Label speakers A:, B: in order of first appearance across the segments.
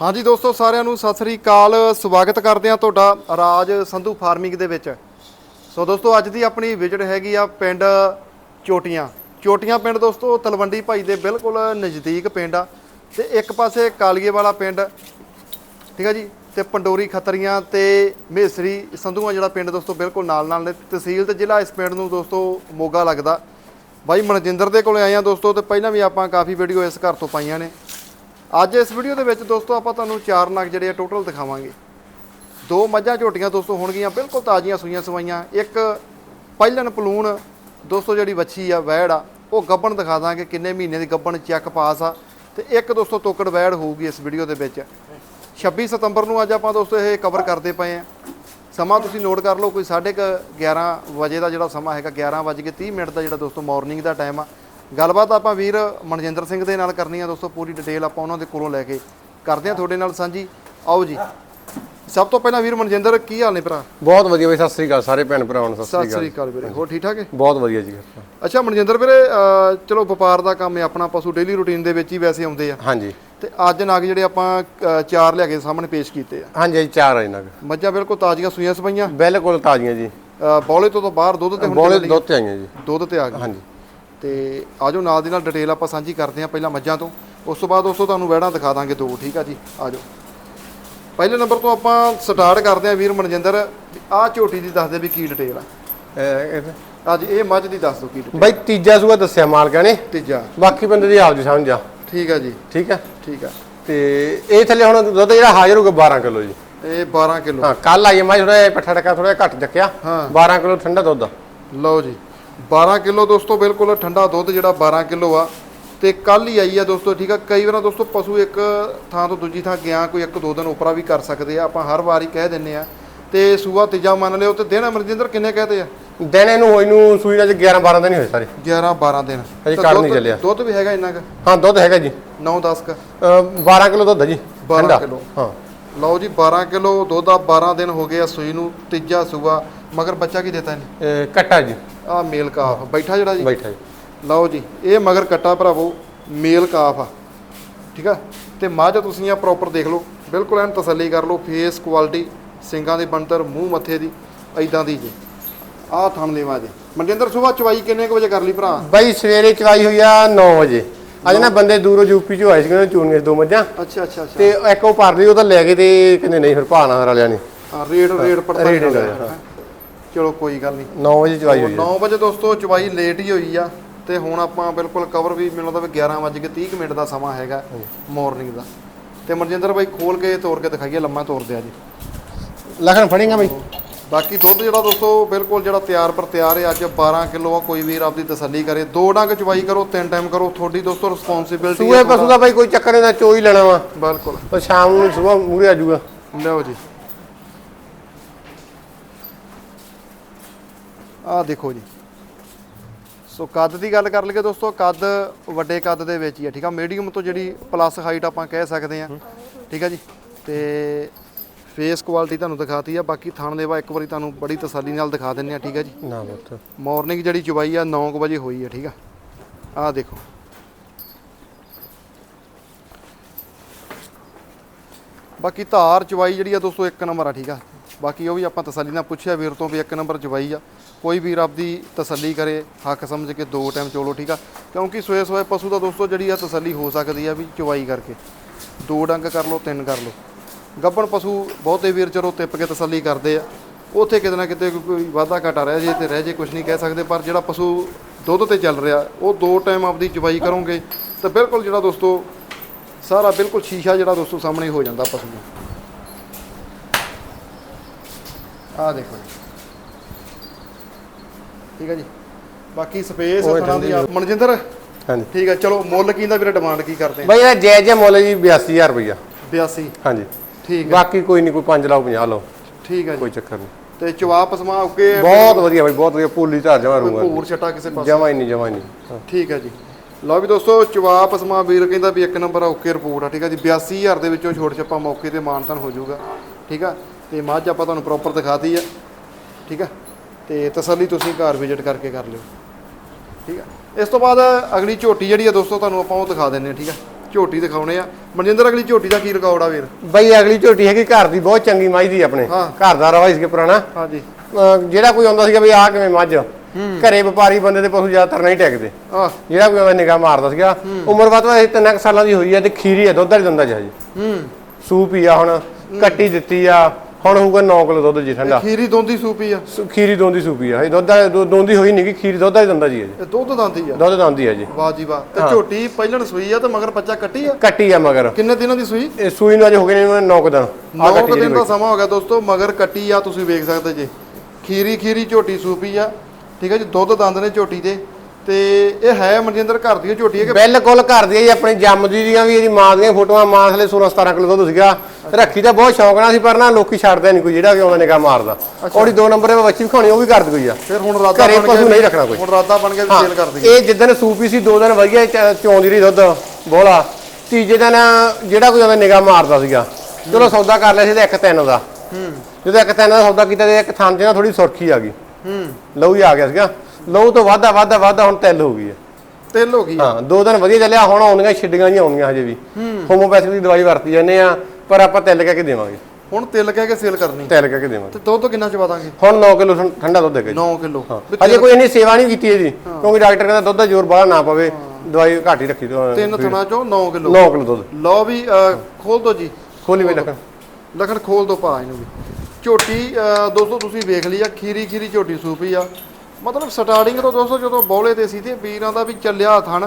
A: ਹਾਂਜੀ ਦੋਸਤੋ, ਸਾਰਿਆਂ ਨੂੰ ਸਤਿ ਸ੍ਰੀ ਅਕਾਲ। ਸਵਾਗਤ ਕਰਦੇ ਹਾਂ ਤੁਹਾਡਾ ਰਾਜ ਸੰਧੂ ਫਾਰਮਿੰਗ ਦੇ ਵਿੱਚ। ਸੋ ਦੋਸਤੋ, ਅੱਜ ਦੀ ਆਪਣੀ ਵਿਜ਼ਿਟ ਹੈਗੀ ਆ ਪਿੰਡ ਚੋਟੀਆਂ। ਚੋਟੀਆਂ ਪਿੰਡ ਦੋਸਤੋ, ਤਲਵੰਡੀ ਭਾਈ ਦੇ ਬਿਲਕੁਲ ਨਜ਼ਦੀਕ ਪਿੰਡ ਆ ਤੇ ਇੱਕ ਪਾਸੇ ਕਾਲੀਏ ਵਾਲਾ ਪਿੰਡ, ਠੀਕ ਆ ਜੀ? ਤੇ ਪੰਡੋਰੀ ਖੱਤਰੀਆਂ ਤੇ ਮੇਸਰੀ ਸੰਧੂਆਂ ਜਿਹੜਾ ਪਿੰਡ ਦੋਸਤੋ, ਬਿਲਕੁਲ ਨਾਲ ਨਾਲ ਨੇ। ਤਹਿਸੀਲ ਤੇ ਜ਼ਿਲ੍ਹਾ ਇਸ ਪਿੰਡ ਨੂੰ ਦੋਸਤੋ ਮੋਗਾ ਲੱਗਦਾ। ਬਾਈ ਮਨਜਿੰਦਰ ਦੇ ਕੋਲੇ ਆਏ ਆ ਦੋਸਤੋ ਤੇ ਪਹਿਲਾਂ ਵੀ ਆਪਾਂ ਕਾਫੀ ਵੀਡੀਓ ਇਸ ਘਰ ਤੋਂ ਪਾਈਆਂ ਨੇ। ਅੱਜ ਇਸ ਵੀਡੀਓ ਦੇ ਵਿੱਚ ਦੋਸਤੋ ਆਪਾਂ ਤੁਹਾਨੂੰ ਚਾਰ ਨਗ ਜਿਹੜੇ ਆ ਟੋਟਲ ਦਿਖਾਵਾਂਗੇ। ਦੋ ਮੱਝਾਂ ਝੋਟੀਆਂ ਦੋਸਤੋ ਹੋਣਗੀਆਂ, ਬਿਲਕੁਲ ਤਾਜ਼ੀਆਂ ਸੂਈਆਂ ਸਵਾਈਆਂ। ਇੱਕ ਪਹਿਲਨ ਪਲੂਣ ਦੋਸਤੋ ਜਿਹੜੀ ਵੱਛੀ ਆ, ਵੈੜ ਆ, ਉਹ ਗੱਬਣ ਦਿਖਾ ਦਾਂਗੇ, ਕਿੰਨੇ ਮਹੀਨੇ ਦੀ ਗੱਬਣ ਚੈੱਕ ਪਾਸ ਆ। ਤੇ ਇੱਕ ਦੋਸਤੋ ਤੋਕੜ ਵੈੜ ਹੋਊਗੀ ਇਸ ਵੀਡੀਓ ਦੇ ਵਿੱਚ। 26 ਸਤੰਬਰ ਨੂੰ ਅੱਜ ਆਪਾਂ ਦੋਸਤੋ ਇਹ ਕਵਰ ਕਰਦੇ ਪਏ ਆ। ਸਮਾਂ ਤੁਸੀਂ ਨੋਟ ਕਰ ਲਓ, ਕੋਈ 11:30 ਵਜੇ ਦਾ ਜਿਹੜਾ ਸਮਾਂ ਹੈਗਾ 11 ਵਜੇ ਕੇ 30 ਮਿੰਟ ਦਾ ਜਿਹੜਾ ਦੋਸਤੋ ਮਾਰਨਿੰਗ ਦਾ ਟਾਈਮ ਆ। ਗੱਲਬਾਤ ਆਪਾਂ ਵੀਰ ਮਨਜਿੰਦਰ ਸਿੰਘ ਦੇ ਨਾਲ ਕਰਨੀ ਆ ਦੋਸਤੋ ਪੂਰੀ ਡਿਟੇਲ ਆਪਾਂ ਉਹਨਾਂ ਦੇ ਕੋਲੋਂ ਲੈ ਕੇ ਕਰਦੇ ਆ ਤੁਹਾਡੇ ਨਾਲ ਸਾਂਝੀ। ਆਓ ਜੀ। ਸਭ ਤੋਂ ਪਹਿਲਾਂ ਵੀਰ ਮਨਜਿੰਦਰ ਕੀ ਹਾਲ ਨੇ ਭਰਾ?
B: ਬਹੁਤ ਵਧੀਆ ਬਈ ਸਤਿ ਸ੍ਰੀ ਅਕਾਲ ਸਾਰੇ ਭੈਣ ਭਰਾਵਾਂ ਨੂੰ ਸਤਿ
A: ਸਤਿ
B: ਸ੍ਰੀ ਅਕਾਲ।
A: ਸ੍ਰੀ ਅਕਾਲ ਵੀਰੇ ਹੋਰ ਠੀਕ ਠਾਕ ਹੈ?
B: ਬਹੁਤ ਵਧੀਆ ਜੀ
A: ਅੱਛਾ ਮਨਜਿੰਦਰ ਵੀਰੇ ਅਹ, ਚਲੋ ਵਪਾਰ ਦਾ ਕੰਮ ਹੈ ਆਪਣਾ ਪਸ਼ੂ ਡੇਲੀ ਰੂਟੀਨ ਦੇ ਵਿੱਚ ਹੀ ਵੈਸੇ ਆਉਂਦੇ ਆ।
B: ਹਾਂਜੀ।
A: ਤੇ ਅੱਜ ਨਗ ਜਿਹੜੇ ਆਪਾਂ ਅਹ, ਚਾਰ ਲਿਆ ਕੇ ਸਾਹਮਣੇ ਪੇਸ਼ ਕੀਤੇ ਆ।
B: ਹਾਂਜੀ ਜੀ ਚਾਰ ਆਈ ਨਗ।
A: ਮੱਝਾਂ ਬਿਲਕੁਲ ਤਾਜ਼ੀਆਂ ਸੂਈਆਂ ਸਪਈਆਂ।
B: ਬਿਲਕੁਲ ਤਾਜ਼ੀਆਂ ਜੀ।
A: ਬੌਲੇ ਤੋਂ ਤਾਂ ਬਾਹਰ ਦੁੱਧ ਤੇ ਹੁਣ
B: ਬੋਲੇ
A: ਚੱਲਣ
B: ਦੁੱਧ ਤੇ ਆਈਆਂ ਜੀ।
A: ਦੁੱਧ ਤੇ ਆ ਗਈ
B: ਹਾਂਜੀ।
A: ਤੇ ਆਜੋ ਨਾਲ ਦੀ ਨਾਲ ਡਿਟੇਲ ਆਪਾਂ ਸਾਂਝੀ ਕਰਦੇ ਹਾਂ ਪਹਿਲਾਂ ਮੱਝਾਂ ਤੋਂ। ਉਸ ਤੋਂ ਬਾਅਦ ਦੋਸਤੋ ਤੁਹਾਨੂੰ ਵਹਿੜਾਂ ਦਿਖਾ ਦਾਂਗੇ ਦੋ ਠੀਕ ਆ ਜੀ? ਆਜੋ। ਪਹਿਲੇ ਨੰਬਰ ਤੋਂ ਆਪਾਂ ਸਟਾਰਟ ਕਰਦੇ ਹਾਂ ਵੀਰ ਮਨਜਿੰਦਰ। ਆਹ ਝੋਟੀ ਦੀ ਦੱਸ ਦੇ ਵੀ ਕੀ ਡਿਟੇਲ ਆ। ਅੱਜ ਇਹ ਮੱਝ ਦੀ ਦੱਸ ਦਿਓ ਕੀ ਡਿਟੇਲ
B: ਬਈ ਤੀਜਾ ਸੂਆ ਦੱਸਿਆ ਮਾਲਕਾਂ ਨੇ।
A: ਤੀਜਾ।
B: ਬਾਕੀ ਬੰਦੇ ਦੀ ਆਪ ਜੀ ਸਮਝ ਆ।
A: ਠੀਕ ਆ ਜੀ।
B: ਠੀਕ ਹੈ
A: ਠੀਕ ਆ।
B: ਤੇ ਇਹ ਥੱਲੇ ਹੁਣ ਦੁੱਧ ਜਿਹੜਾ ਹਾਜ਼ਰ ਹੋਊਗਾ 12 ਕਿਲੋ ਜੀ।
A: ਇਹ 12 ਕਿਲੋ।
B: ਹਾਂ ਕੱਲ ਆਈ ਮੈਂ ਥੋੜਾ ਪੱਠਾ ਟਕਾ ਥੋੜਾ ਘੱਟ ਚੱਕਿਆ।
A: ਹਾਂ।
B: 12 ਕਿਲੋ ਠੰਡਾ ਦੁੱਧ
A: ਲਓ ਜੀ। 12 ਕਿਲੋ ਦੋਸਤੋ ਬਿਲਕੁਲ ਠੰਡਾ ਦੁੱਧ ਜਿਹੜਾ 12 ਕਿਲੋ ਆ। ਤੇ ਕੱਲ ਹੀ ਆਈ ਆ ਦੋਸਤੋ ਠੀਕ ਆ? ਕਈ ਵਾਰਾਂ ਦੋਸਤੋ ਪਸ਼ੂ ਇੱਕ ਥਾਂ ਤੋਂ ਦੂਜੀ ਥਾਂ ਗਿਆ ਕੋਈ ਇੱਕ ਦੋ ਦਿਨ ਉਪਰਾ ਵੀ ਕਰ ਸਕਦੇ ਆ। ਆਪਾਂ ਹਰ ਵਾਰੀ ਕਹਿ ਦਿੰਨੇ ਆ। ਤੇ ਸੂਆ ਤੀਜਾ ਮੰਨ ਲਿਓ ਤੇ ਦਿਨ ਅਮਰਜਿੰਦਰ ਕਿੰਨੇ ਕਹਤੇ ਆ?
B: ਦਿਨ ਇਹਨੂੰ ਹੋਈ ਨੂੰ ਸੂਈ ਨਾਲ 11 12 ਦਿਨ ਹੋਏ ਸਾਰੇ।
A: 11 12 ਦਿਨ।
B: ਹਜੇ
A: ਦੁੱਧ-
B: ਨਹੀਂ ਚੱਲਿਆ।
A: ਦੁੱਧ ਵੀ ਹੈਗਾ ਇੰਨਾ ਕ?
B: ਹਾਂ ਦੁੱਧ ਹੈਗਾ ਜੀ।
A: 9 10 ਕ?
B: ਅਹ 12 ਕਿਲੋ ਦੁੱਧ ਜੀ
A: 12
B: ਠੰਡਾ।
A: ਕਿਲੋ।
B: ਹਾਂ।
A: ਲਓ ਜੀ 12 ਕਿਲੋ ਦੁੱਧ ਆ 12 ਦਿਨ ਹੋ ਗਏ ਆ ਸੂਈ ਨੂੰ ਤੀਜਾ ਸੂਆ। ਮਗਰ ਬੱਚਾ ਕੀ ਦਿੱਤਾ ਇਹਨੇ?
B: ਇਹ ਕੱਟਾ ਜੀ।
A: ਆ ਮੇਲ ਕਾਫ। ਬੈਠਾ ਜਿਹੜਾ ਜੀ?
B: ਬੈਠਾ ਜੀ।
A: ਲਓ ਜੀ ਇਹ ਮਗਰ ਕੱਟਾ ਭਰਾਵੋ ਮੇਲ ਕਾਫ ਆ। ਠੀਕ ਆ? ਤੇ ਮੱਝ ਤੁਸੀਂ ਆ ਪ੍ਰੋਪਰ ਦੇਖ ਲਓ। ਬਿਲਕੁਲ ਐਨ ਤਸੱਲੀ ਕਰ ਲਓ ਫੇਸ ਕੁਆਲਿਟੀ ਸਿੰਗਾਂ ਦੇ ਬਣਤਰ ਮੂੰਹ ਮੱਥੇ ਦੀ ਐਦਾਂ ਦੀ ਜੀ। ਆਹ ਥਣ ਲੈਵਾ ਜੀ। ਮਨਜਿੰਦਰ ਸੁਬਾ ਚਵਾਈ ਕਿੰਨੇ ਕੁ ਵਜੇ ਕਰ ਲਈ ਭਰਾ?
B: ਬਾਈ ਸਵੇਰੇ ਚਵਾਈ ਹੋਈ ਆ 9 ਵਜੇ। ਅੱਜ ਨਾ ਬੰਦੇ ਦੂਰੋਂ ਯੂਪੀ ਚੋਂ ਆਏ ਸੀ ਚੂਣੀਆਂ ਸੀ ਦੋ ਮੱਝਾਂ।
A: ਅੱਛਾ ਅੱਛਾ ਅੱਛਾ।
B: ਤੇ ਇੱਕ ਉਹ ਭਰ ਲਈ ਉਹ ਤਾਂ ਲੈ ਗਏ ਤੇ ਕਹਿੰਦੇ ਨਹੀਂ ਫਿਰ ਭਾਣਾ ਰਲਿਆ ਨਹੀਂ
A: ਹਾਂ, ਰੇਡ ਰੇਡ ਪੜਤਾ
B: ਰੇਟ।
A: ਚਲੋ ਕੋਈ ਗੱਲ ਨਹੀਂ।
B: 9 ਵਜੇ ਚਵਾਈ ਹੋਈ ਆ
A: 9 ਵਜੇ ਦੋਸਤੋ ਚਵਾਈ ਲੇਟ ਹੀ ਹੋਈ ਆ ਤੇ ਹੁਣ ਆਪਾਂ ਬਿਲਕੁਲ ਕਵਰ ਵੀ ਮੈਨੂੰ ਲੱਗਦਾ ਵੀ 11 ਵਜੇ ਕੇ 30 ਕੁ ਮਿੰਟ ਦਾ ਸਮਾਂ ਹੈਗਾ ਮਾਰਨਿੰਗ ਦਾ। ਤੇ ਮਨਜਿੰਦਰ ਬਾਈ ਖੋਲ ਕੇ ਤੋੜ ਕੇ ਦਿਖਾਈਏ ਲੰਮਾ ਤੋੜ ਦਿਆ ਜੀ।
B: ਲਖਣ ਫੜੇਗਾ ਬਾਈ?
A: ਬਾਕੀ ਦੁੱਧ ਜਿਹੜਾ ਦੋਸਤੋ ਬਿਲਕੁਲ ਜਿਹੜਾ ਤਿਆਰ ਪਰ ਤਿਆਰ ਹੈ ਅੱਜ 12 ਕਿਲੋ ਆ ਕੋਈ ਵੀਰ ਆਪਦੀ ਤਸੱਲੀ ਕਰੇ। ਦੋ ਡੰਗ ਚਵਾਈ ਕਰੋ ਤਿੰਨ ਟਾਈਮ ਕਰੋ ਤੁਹਾਡੀ ਦੋਸਤੋ ਰਿਸਪੌਂਸਿਬਿਲਟੀ
B: ਸੂਏ ਪਸ਼ੂ ਦਾ ਬਾਈ ਕੋਈ ਚੱਕਰ ਨਹੀਂ ਦਾ ਚੋਈ ਲੈਣਾ ਵਾ।
A: ਬਿਲਕੁਲ।
B: ਪਰ ਸ਼ਾਮ ਨੂੰ ਸਵੇਰ ਮੂਰੇ ਆ ਜਾਊਗਾ।
A: ਲਓ ਜੀ। ਆਹ ਦੇਖੋ ਜੀ। ਸੋ ਕੱਦ ਦੀ ਗੱਲ ਕਰ ਲਈਏ ਦੋਸਤੋ ਕੱਦ ਵੱਡੇ ਕੱਦ ਦੇ ਵਿੱਚ ਹੀ ਆ ਠੀਕ ਆ? ਮੀਡੀਅਮ ਤੋਂ ਜਿਹੜੀ ਪਲੱਸ ਹਾਈਟ ਆਪਾਂ ਕਹਿ ਸਕਦੇ ਆ ਠੀਕ ਆ ਜੀ? ਤੇ ਫੇਸ ਕੁਆਲਿਟੀ ਤੁਹਾਨੂੰ ਦਿਖਾਤੀ ਆ ਬਾਕੀ ਥਣ ਦੇਵਾ ਇੱਕ ਵਾਰੀ ਤੁਹਾਨੂੰ ਬੜੀ ਤਸੱਲੀ ਨਾਲ ਦਿਖਾ ਦਿੰਨੇ ਆ ਠੀਕ ਆ ਜੀ?
B: ਨਾ ਪੁੱਤ।
A: ਮਾਰਨਿੰਗ ਜਿਹੜੀ ਚੁਬਾਈ ਆ 9 ਵਜੇ ਹੋਈ ਆ ਠੀਕ ਆ? ਆਹ ਦੇਖੋ। ਬਾਕੀ ਧਾਰ ਚੁਬਾਈ ਜਿਹੜੀ ਆ ਦੋਸਤੋ ਇੱਕ ਨੰਬਰ ਆ ਠੀਕ ਆ? ਬਾਕੀ ਉਹ ਵੀ ਆਪਾਂ ਤਸੱਲੀ ਨਾਲ ਪੁੱਛਿਆ, ਵੀਰ ਤੋਂ ਵੀ ਇੱਕ ਨੰਬਰ ਜਵਾਈ ਆ। ਕੋਈ ਵੀਰ ਆਪਦੀ ਤਸੱਲੀ ਕਰੇ, ਹੱਕ ਸਮਝ ਕੇ ਦੋ ਟਾਈਮ ਚੋਲੋ, ਠੀਕ ਆ? ਕਿਉਂਕਿ ਸੋਏ ਸੋਏ ਪਸ਼ੂ ਦਾ ਦੋਸਤੋ, ਜਿਹੜੀ ਆ ਤਸੱਲੀ ਹੋ ਸਕਦੀ ਆ ਵੀ ਚਵਾਈ ਕਰਕੇ। ਦੋ ਡੰਗ ਕਰ ਲਓ, ਤਿੰਨ ਕਰ ਲਓ। ਗੱਬਣ ਪਸ਼ੂ ਬਹੁਤੇ ਵੀਰ ਚਲੋ ਟਿੱਪ ਕੇ ਤਸੱਲੀ ਕਰਦੇ ਆ। ਉੱਥੇ ਕਿਤੇ ਨਾ ਕਿਤੇ ਕੋਈ- ਵਾਧਾ ਘਾਟਾ ਰਹਿ ਜੇ ਤੇ ਰਹਿ ਜੇ ਕੁਝ ਨਹੀਂ ਕਹਿ ਸਕਦੇ, ਪਰ ਜਿਹੜਾ ਪਸ਼ੂ ਦੁੱਧ ਤੇ ਚੱਲ ਰਿਹਾ, ਉਹ ਦੋ ਟਾਈਮ ਆਪਦੀ ਚੁਬਾਈ ਕਰੋਗੇ, ਤਾਂ ਬਿਲਕੁਲ ਜਿਹੜਾ ਦੋਸਤੋ, ਸਾਰਾ ਬਿਲਕੁਲ ਸ਼ੀਸ਼ਾ ਜਿਹੜਾ ਦੋਸਤੋ ਸਾਹਮਣੇ ਹੋ ਜਾਂਦਾ ਪਸ਼ੂ ਦਾ ਆਹ ਦੇਖੋ ਜੀ। ਠੀਕ ਹੈ ਜੀ। ਬਾਕੀ ਸਪੇਸ ਥਣਾ ਦੀ ਆਪ- ਮਨਜਿੰਦਰ
B: ਹਾਂਜੀ।
A: ਠੀਕ ਹੈ ਚਲੋ ਮੁੱਲ ਕੀ ਦਾ ਵੀਰੇ ਡਿਮਾਂਡ ਕੀ ਕਰਦੇ ਆ?
B: ਬਾਈ ਇਹ ਜੈ ਜੈ ਮੁੱਲ ਜੀ 82000 ਰੁਪਈਆ।
A: 82
B: ਹਾਂਜੀ।
A: ਠੀਕ ਹੈ
B: ਬਾਕੀ ਕੋਈ ਨਹੀਂ ਕੋਈ 5 ਲਾਓ 50 ਲਾਓ।
A: ਠੀਕ ਹੈ ਜੀ।
B: ਕੋਈ ਚੱਕਰ ਨਹੀਂ
A: ਤੇ ਚਵਾਪ ਸਮਾ ਓਕੇ
B: ਬਹੁਤ ਵਧੀਆ ਬਾਈ ਬਹੁਤ ਵਧੀਆ। ਪੂਲੀ ਧਾਰ ਜਮਾ ਰੂੰਗਾ
A: ਭੂਰ ਛਟਾ ਕਿਸੇ ਪਾਸੇ?
B: ਜਮਾ ਹੀ ਨਹੀਂ ਜਮਾ ਹੀ ਨਹੀਂ ਹਾਂ।
A: ਠੀਕ ਹੈ ਜੀ। ਲਓ ਵੀ ਦੋਸਤੋ ਚਵਾਪ ਸਮਾ ਵੀਰ ਕਹਿੰਦਾ ਵੀ ਇੱਕ ਨੰਬਰ ਆ ਓਕੇ ਰਿਪੋਰਟ ਆ ਠੀਕ ਆ ਜੀ। 82000 ਦੇ ਵਿੱਚੋਂ ਛੋਟ ਛੱਪਾ ਮੌਕੇ ਤੇ ਮਾਨਤਨ ਹੋ ਜਾਊਗਾ। ਠੀਕ ਆ। ਤੇ ਮੱਝ ਆਪਾਂ ਤੁਹਾਨੂੰ ਪ੍ਰੋਪਰ ਦਿਖਾਤੀ ਆ ਠੀਕ ਆ? ਤੇ ਤਸੱਲੀ ਤੁਸੀਂ ਘਰ ਵਿਜ਼ਿਟ ਕਰਕੇ ਕਰ ਲਿਓ ਠੀਕ ਆ? ਇਸ ਤੋਂ ਬਾਅਦ ਅਗਲੀ ਝੋਟੀ ਜਿਹੜੀ ਆ ਦੋਸਤੋ ਤੁਹਾਨੂੰ ਆਪਾਂ ਉਹ ਦਿਖਾ ਦਿੰਨੇ ਆ ਠੀਕ ਆ? ਝੋਟੀ ਦਿਖਾਉਣੇ ਆ। ਮਨਜਿੰਦਰ ਅਗਲੀ ਝੋਟੀ ਦਾ ਕੀ ਰਿਕਾਰਡ ਆ ਵੀਰ?
B: ਬਈ ਅਗਲੀ ਝੋਟੀ ਹੈਗੀ ਘਰ ਦੀ ਬਹੁਤ ਚੰਗੀ ਮਾਈ ਦੀ ਆਪਣੇ। ਘਰ ਦਾ ਰਵਾ ਇਸਕੇ ਪੁਰਾਣਾ?
A: ਹਾਂਜੀ।
B: ਜਿਹੜਾ ਕੋਈ ਆਉਂਦਾ ਸੀਗਾ ਵੀ ਆ ਕਿਵੇਂ ਮੱਝ? ਘਰੇ ਵਪਾਰੀ ਬੰਦੇ ਦੇ ਪਸ਼ੂ ਜ਼ਿਆਦਾਤਰ ਨਹੀਂ ਟਿਕਦੇ। ਜਿਹੜਾ ਕੋਈ ਆਉਂਦਾ ਨਿਗਾਹ ਮਾਰਦਾ ਸੀਗਾ ਉਮਰ ਬਾਅਦ ਇਹ ਤਿੰਨ ਕੁ ਸਾਲਾਂ ਦੀ ਹੋਈ ਹੈ ਤੇ ਖੀਰੀ ਹੈ ਦੁੱਧ ਵਾਲੀ ਦੰਦਾ ਜੀ।
A: ਹੂੰ।
B: ਸੂਪ ਹੀ ਆ ਹੁਣ ਕੱਟੀ ਦਿੱਤੀ ਆ ਹੁਣ ਹੋਊਗਾ 9 ਕਿਲੋ ਦੁੱਧ ਜੀ ਠੰਡਾ।
A: ਖੀਰੀ ਦੋਂਦੀ ਸੂਪੀ ਆ।
B: ਖੀਰੀ ਦੋਂਦੀ ਸੂਪੀ ਆ। ਇਹ ਦੁੱਧ ਦੋਂਦੀ ਹੋਈ ਨਹੀਂ ਕਿ ਖੀਰੀ ਦੁੱਧ ਵਾਲੀ ਦੰਦਾ ਜੀ ਇਹ।
A: ਦੁੱਧ ਦਾਂਦੀ ਆ।
B: ਦੁੱਧ ਦਾਂਦੀ ਆ ਜੀ।
A: ਵਾਹ ਜੀ ਵਾਹ। ਤੇ ਝੋਟੀ ਪਹਿਲਣ ਸੂਈ ਆ ਤੇ ਮਗਰ ਬੱਚਾ ਕੱਟੀ ਆ?
B: ਕੱਟੀ ਆ ਮਗਰ।
A: ਕਿੰਨੇ ਦਿਨਾਂ ਦੀ ਸੂਈ?
B: ਇਹ ਸੂਈ ਨੂੰ ਅਜੇ ਹੋ ਗਏ ਨੇ 9 ਦਿਨ। ਆ
A: 9
B: ਕੱਟੀ
A: ਦਿਨ ਦਾ ਸਮਾਂ ਹੋ ਗਿਆ ਦੋਸਤੋ ਮਗਰ ਕੱਟੀ ਆ ਤੁਸੀਂ ਵੇਖ ਸਕਦੇ ਜੇ। ਖੀਰੀ ਖੀਰੀ ਝੋਟੀ ਸੂਪੀ ਆ। ਠੀਕ ਹੈ ਜੀ ਦੁੱਧ ਦੰਦ ਨੇ ਝੋਟੀ ਦੇ। ਤੇ ਇਹ ਹੈ ਮਨਜਿੰਦਰ ਘਰ ਦੀ ਝੋਟੀ ਹੈ ਕਿ
B: ਬਿਲਕੁਲ ਘਰ ਦੀ ਆ ਜੀ ਆਪਣੀ ਜੰਮਦੀ ਦੀਆਂ ਵੀ ਇਹਦੀ ਮਾਂ ਦੀਆਂ ਫੋਟੋਆਂ। ਮਾਂ ਥਲੇ 16 17 ਕਿਲੋ ਦੁੱਧ ਸੀਗਾ। ਰੱਖੀ ਤਾਂ ਬਹੁਤ ਸ਼ੌਂਕ ਨਾਲ ਸੀ ਪਰ ਨਾ ਲੋਕੀ ਛੱਡਦੇ ਨਹੀਂ ਕੋਈ ਜਿਹੜਾ ਵੀ ਆਉਂਦਾ ਨਿਗਾਹ ਮਾਰਦਾ। ਉਹਦੀ ਦੋ ਨੰਬਰ ਤੇ ਬੱਚੀ ਵਿਖਾਉਣੀ ਉਹ ਵੀ ਕਰ ਕੋਈ ਆ।
A: ਫਿਰ ਹੁਣ ਰਾਤਾ
B: ਘਰੇ ਪਸ਼ੂ ਨਹੀਂ ਰੱਖਣਾ ਕੋਈ।
A: ਹੁਣ ਰਾਤਾ ਬਣ
B: ਹਾਂ,
A: ਸੇਲ ਕਰ ਦਈਏ
B: ਇਹ ਜਿੱਦਣ ਸੂਪੀ ਸੀ ਦੋ ਦਿਨ ਵਧੀਆ ਚੋਂਦੀ ਰਹੀ ਦੁੱਧ ਬੋਲਾ। ਤੀਜੇ ਦਿਨ ਜਿਹੜਾ ਕੋਈ ਆਉਂਦਾ ਨਿਗਾਹ ਮਾਰਦਾ ਸੀਗਾ ਚਲੋ ਸੌਦਾ ਕਰ ਲਿਆ ਸੀ ਤੇ ਇੱਕ ਤਿੰਨ ਦਾ।
A: ਹੂੰ।
B: ਜਦੋਂ ਇੱਕ ਤਿੰਨ ਦਾ ਸੌਦਾ ਕੀਤਾ ਤੇ ਇੱਕ ਥਾਂ 'ਚ ਨਾ ਥੋੜੀ ਸੁਰਖੀ ਆ ਗਈ।
A: ਹੂੰ।
B: ਲਹੂ ਹੀ ਆ ਗਿਆ ਸੀਗਾ। ਲਹੂ ਤੋਂ ਵਾਧਾ ਵਾਧਾ ਵਾਧਾ ਹੁਣ ਤਿਲ ਹੋ ਗਈ ਹੈ।
A: ਤਿਲ ਹੋ ਗਈ
B: ਹਾਂ। ਦੋ ਦਿਨ ਵਧੀਆ ਚੱਲਿਆ ਹੁਣ ਆਉਂਦੀਆਂ ਛਿੱਡੀਆਂ ਹੀ ਆਉਂਦੀਆਂ ਹਜੇ ਵੀ। ਹੋਮੋਪੈਥਿਕ ਦੀ ਦਵਾਈ ਵਰਤੀ ਜਾਂਦੇ ਆ। ਪਰ ਆਪਾਂ ਤਿਲ ਕਹਿ ਕੇ ਦੇਵਾਂਗੇ।
A: ਹੁਣ ਤਿਲ ਕਹਿ ਕੇ ਸੇਲ ਕਰਨੀ।
B: ਤਿਲ ਕਹਿ ਕੇ ਦੇਵਾਂਗੇ।
A: ਤੇ ਦੁੱਧ ਕਿੰਨਾ ਚਵਾ ਦਾਂਗੇ?
B: ਹੁਣ 9 ਕਿਲੋ ਠੰਡਾ ਦੁੱਧ ਹੈਗਾ ਜੀ।
A: 9 ਕਿਲੋ।
B: ਹਜੇ ਕੋਈ ਇੰਨੀ ਸੇਵਾ ਨਹੀਂ ਕੀਤੀ ਇਹਦੀ ਕਿਉਂਕਿ ਡਾਕਟਰ ਕਹਿੰਦਾ ਦੁੱਧ ਦਾ ਜ਼ੋਰ ਬਾਹਲਾ ਨਾ ਪਵੇ ਦਵਾਈ ਘੱਟ ਹੀ ਰੱਖੀ ਦੋ
A: ਤਿੰਨ ਥਣਾ ਚੋਂ 9 ਕਿਲੋ।
B: 9 ਕਿਲੋ ਦੁੱਧ।
A: ਲਓ ਵੀ ਖੋਲ ਦੋ ਜੀ।
B: ਖੋਲੀ ਵੇ ਲਖਣ।
A: ਲਖਣ ਖੋਲ ਦੋ ਭਾ ਇਹਨੂੰ ਵੀ। ਝੋਟੀ ਦੋਸਤੋ ਤੁਸੀਂ ਵੇਖ ਲਈ ਆ ਖੀਰੀ ਖੀਰੀ ਝੋਟੀ ਸੂਪੀ ਆ। ਮਤਲਬ ਸਟਾਰਟਿੰਗ ਤੋਂ ਦੋਸਤੋ ਜਦੋਂ ਬੌਲੇ ਤੇ ਸੀ ਤੇ ਵੀਰਾਂ ਦਾ ਵੀ ਚੱਲਿਆ ਥਣ